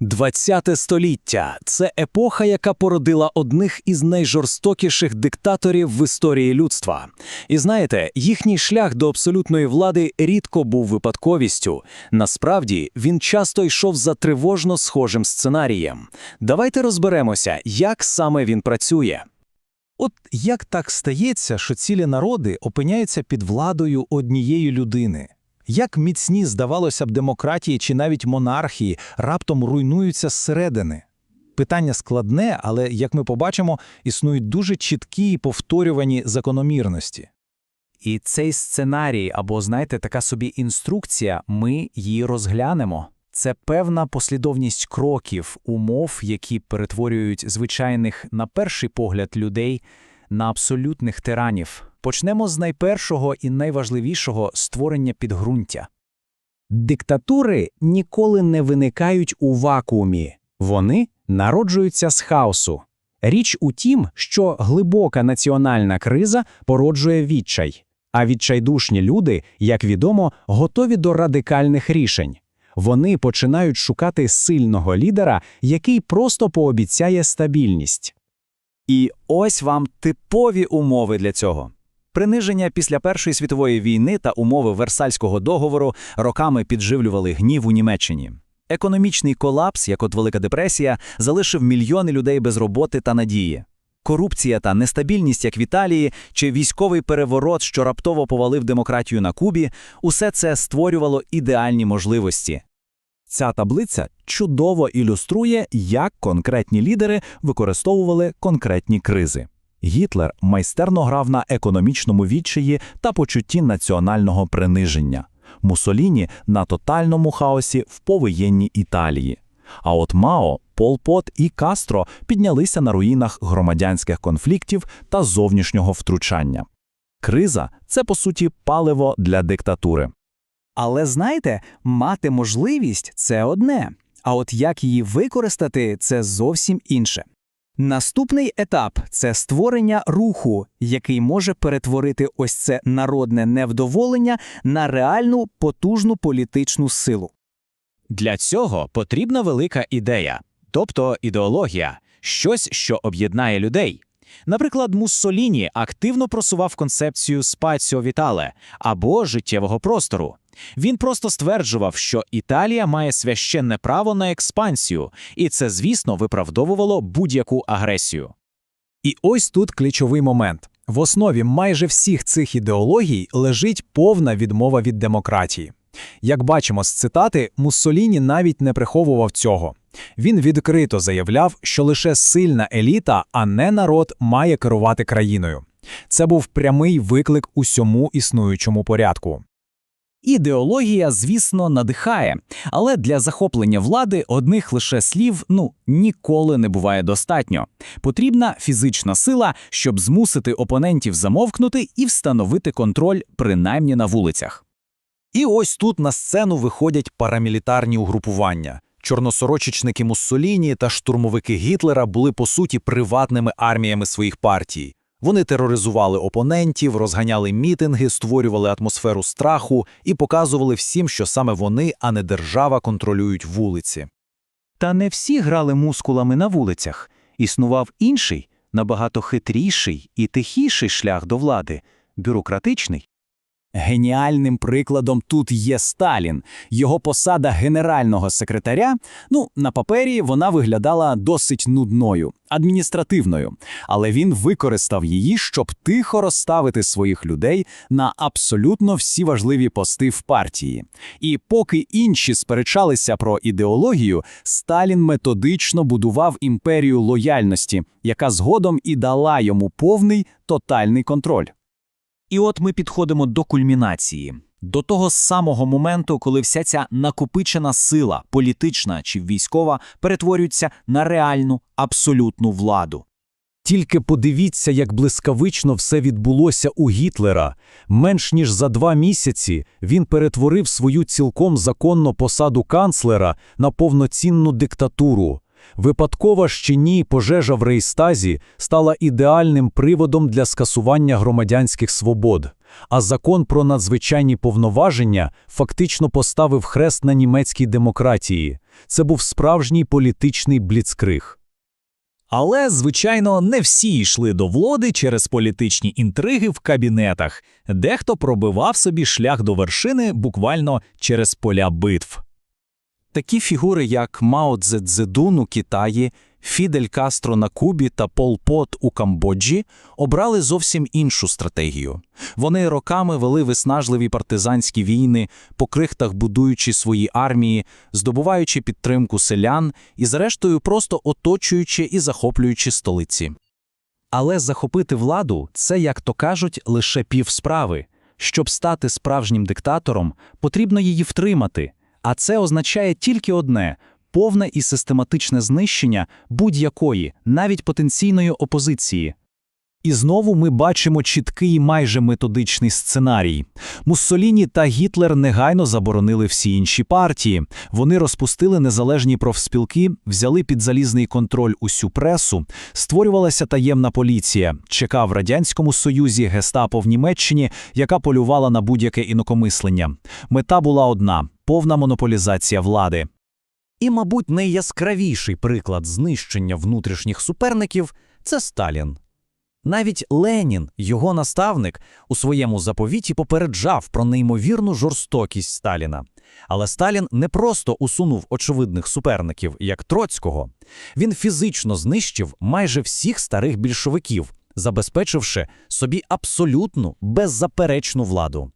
ХХ століття це епоха, яка породила одних із найжорстокіших диктаторів в історії людства. І знаєте, їхній шлях до абсолютної влади рідко був випадковістю. Насправді він часто йшов за тривожно схожим сценарієм. Давайте розберемося, як саме він працює. От як так стається, що цілі народи опиняються під владою однієї людини? Як міцні, здавалося б, демократії чи навіть монархії раптом руйнуються зсередини? Питання складне, але, як ми побачимо, існують дуже чіткі і повторювані закономірності. І цей сценарій, або, знаєте, така собі інструкція, ми її розглянемо. Це певна послідовність кроків, умов, які перетворюють звичайних, на перший погляд, людей на абсолютних тиранів. Почнемо з найпершого і найважливішого створення підґрунтя. Диктатури ніколи не виникають у вакуумі, вони народжуються з хаосу. Річ у тім, що глибока національна криза породжує відчай, а відчайдушні люди, як відомо, готові до радикальних рішень. Вони починають шукати сильного лідера, який просто пообіцяє стабільність. І ось вам типові умови для цього. Приниження після Першої світової війни та умови Версальського договору роками підживлювали гнів у Німеччині. Економічний колапс, як от Велика депресія, залишив мільйони людей без роботи та надії. Корупція та нестабільність, як в Італії, чи військовий переворот, що раптово повалив демократію на Кубі, усе це створювало ідеальні можливості. Ця таблиця чудово ілюструє, як конкретні лідери використовували конкретні кризи. Гітлер майстерно грав на економічному відчаї та почутті національного приниження, Муссоліні – на тотальному хаосі в повоєнній Італії. А от Мао, Пол Пот і Кастро піднялися на руїнах громадянських конфліктів та зовнішнього втручання. Криза – це, по суті, паливо для диктатури. Але знаєте, мати можливість це одне, а от як її використати це зовсім інше. Наступний етап це створення руху, який може перетворити ось це народне невдоволення на реальну потужну політичну силу. Для цього потрібна велика ідея, тобто ідеологія, щось, що об'єднає людей. Наприклад, Муссоліні активно просував концепцію спаціо вітале або життєвого простору. Він просто стверджував, що Італія має священне право на експансію, і це, звісно, виправдовувало будь-яку агресію. І ось тут ключовий момент. В основі майже всіх цих ідеологій лежить повна відмова від демократії. Як бачимо з цитати, Муссоліні навіть не приховував цього. Він відкрито заявляв, що лише сильна еліта, а не народ, має керувати країною. Це був прямий виклик усьому існуючому порядку. Ідеологія, звісно, надихає, але для захоплення влади одних лише слів ну ніколи не буває достатньо. Потрібна фізична сила, щоб змусити опонентів замовкнути і встановити контроль принаймні на вулицях. І ось тут на сцену виходять парамілітарні угрупування. Чорносорочечники Муссоліні та штурмовики Гітлера були по суті приватними арміями своїх партій. Вони тероризували опонентів, розганяли мітинги, створювали атмосферу страху і показували всім, що саме вони, а не держава, контролюють вулиці. Та не всі грали мускулами на вулицях. Існував інший, набагато хитріший і тихіший шлях до влади бюрократичний. Геніальним прикладом тут є Сталін. Його посада генерального секретаря, ну, на папері вона виглядала досить нудною, адміністративною, але він використав її, щоб тихо розставити своїх людей на абсолютно всі важливі пости в партії. І поки інші сперечалися про ідеологію, Сталін методично будував імперію лояльності, яка згодом і дала йому повний тотальний контроль. І от ми підходимо до кульмінації, до того самого моменту, коли вся ця накопичена сила, політична чи військова, перетворюється на реальну абсолютну владу. Тільки подивіться, як блискавично все відбулося у Гітлера. Менш ніж за два місяці він перетворив свою цілком законну посаду канцлера на повноцінну диктатуру. Випадкова чи ні пожежа в Рейстазі стала ідеальним приводом для скасування громадянських свобод. А закон про надзвичайні повноваження фактично поставив хрест на німецькій демократії. Це був справжній політичний бліцкриг. Але, звичайно, не всі йшли до влади через політичні інтриги в кабінетах. Дехто пробивав собі шлях до вершини буквально через поля битв. Такі фігури, як Мао Цзедун у Китаї, Фідель Кастро на Кубі та Пол Пот у Камбоджі обрали зовсім іншу стратегію. Вони роками вели виснажливі партизанські війни, по крихтах будуючи свої армії, здобуваючи підтримку селян і, зрештою, просто оточуючи і захоплюючи столиці. Але захопити владу це, як то кажуть, лише півсправи. Щоб стати справжнім диктатором, потрібно її втримати. А це означає тільки одне повне і систематичне знищення будь-якої, навіть потенційної опозиції. І знову ми бачимо чіткий і майже методичний сценарій. Муссоліні та Гітлер негайно заборонили всі інші партії. Вони розпустили незалежні профспілки, взяли під залізний контроль усю пресу, створювалася таємна поліція, ЧК в Радянському Союзі, гестапо в Німеччині, яка полювала на будь-яке інакомислення. Мета була одна – повна монополізація влади. І, мабуть, найяскравіший приклад знищення внутрішніх суперників це Сталін. Навіть Ленін, його наставник, у своєму заповіті попереджав про неймовірну жорстокість Сталіна. Але Сталін не просто усунув очевидних суперників, як Троцького. Він фізично знищив майже всіх старих більшовиків, забезпечивши собі абсолютну, беззаперечну владу.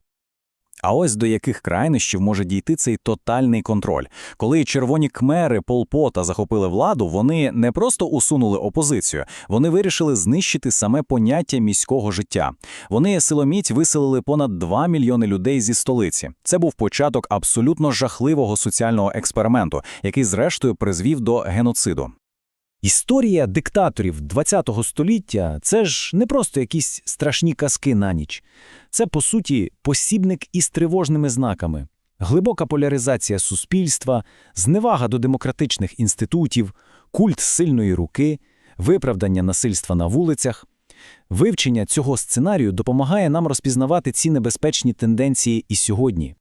А ось до яких крайнощів може дійти цей тотальний контроль. Коли червоні кмери Полпота захопили владу, вони не просто усунули опозицію, вони вирішили знищити саме поняття міського життя. Вони силоміць виселили понад 2 мільйони людей зі столиці. Це був початок абсолютно жахливого соціального експерименту, який зрештою призвів до геноциду. Історія диктаторів ХХ століття – це ж не просто якісь страшні казки на ніч. Це, по суті, посібник із тривожними знаками. Глибока поляризація суспільства, зневага до демократичних інститутів, культ сильної руки, виправдання насильства на вулицях. Вивчення цього сценарію допомагає нам розпізнавати ці небезпечні тенденції і сьогодні.